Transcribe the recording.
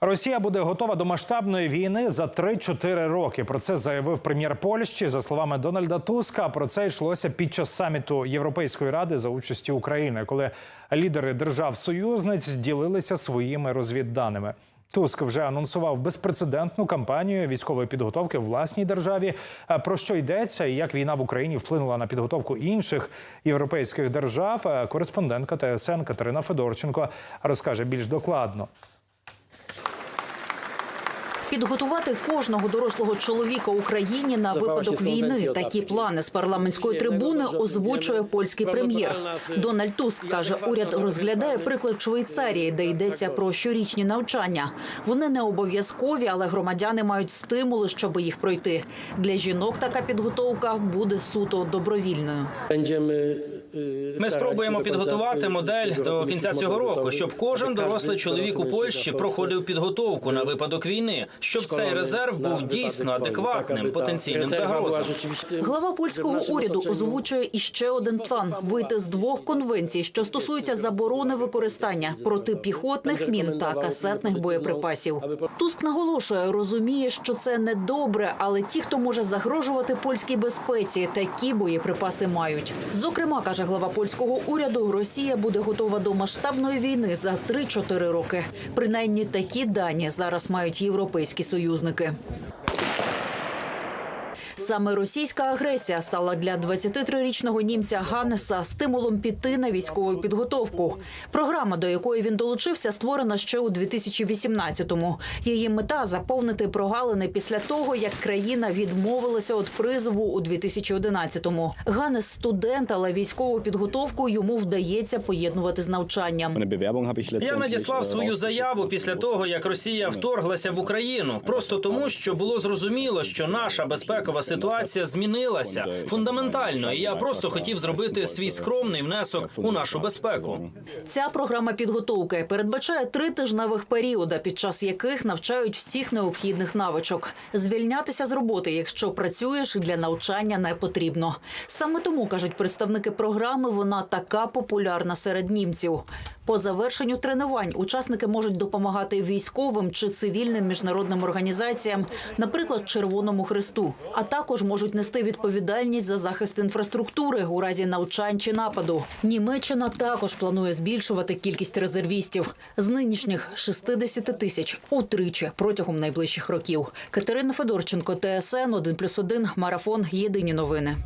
Росія буде готова до масштабної війни за 3-4 роки. Про це заявив прем'єр Польщі. За словами Дональда Туска, про це йшлося під час саміту Європейської ради за участі України, коли лідери держав-союзниць ділилися своїми розвідданими. Туск вже анонсував безпрецедентну кампанію військової підготовки в власній державі. Про що йдеться і як війна в Україні вплинула на підготовку інших європейських держав? Е, Кореспондентка ТСН Катерина Федорченко розкаже більш докладно. Підготувати кожного дорослого чоловіка Україні на випадок війни. Такі плани з парламентської трибуни озвучує польський прем'єр. Дональд Туск каже, уряд розглядає приклад Швейцарії, де йдеться про щорічні навчання. Вони не обов'язкові, але громадяни мають стимули, щоб їх пройти. Для жінок така підготовка буде суто добровільною. Ми спробуємо підготувати модель до кінця цього року, щоб кожен дорослий чоловік у Польщі проходив підготовку на випадок війни, щоб цей резерв був дійсно адекватним потенційним загрозам. Глава польського уряду озвучує іще один план вийти з двох конвенцій, що стосуються заборони використання протипіхотних мін та касетних боєприпасів. Туск наголошує, розуміє, що це не добре, але ті, хто може загрожувати польській безпеці, такі боєприпаси мають. Зокрема, каже глава польського уряду, Росія буде готова до масштабної війни за 3-4 роки. Принаймні такі дані зараз мають європейські союзники. Саме російська агресія стала для 23-річного німця Ганнеса стимулом піти на військову підготовку. Програма, до якої він долучився, створена ще у 2018-му. Її мета заповнити прогалини після того, як країна відмовилася від призову у 2011-му. Ганнес студент, але військову підготовку йому вдається поєднувати з навчанням. Я надіслав свою заяву після того, як Росія вторглася в Україну, просто тому, що було зрозуміло, що наша безпекова ситуація змінилася фундаментально, і я просто хотів зробити свій скромний внесок у нашу безпеку. Ця програма підготовки передбачає три тижневих періоди, під час яких навчають всіх необхідних навичок. Звільнятися з роботи, якщо працюєш, для навчання не потрібно. Саме тому кажуть представники програми, вона така популярна серед німців. По завершенню тренувань учасники можуть допомагати військовим чи цивільним міжнародним організаціям, наприклад, Червоному Христу, а також можуть нести відповідальність за захист інфраструктури у разі навчань чи нападу. Німеччина також планує збільшувати кількість резервістів з нинішніх 60 тисяч утричі протягом найближчих років. Катерина Федорченко, ТСН 1+,1, Марафон. Єдині новини.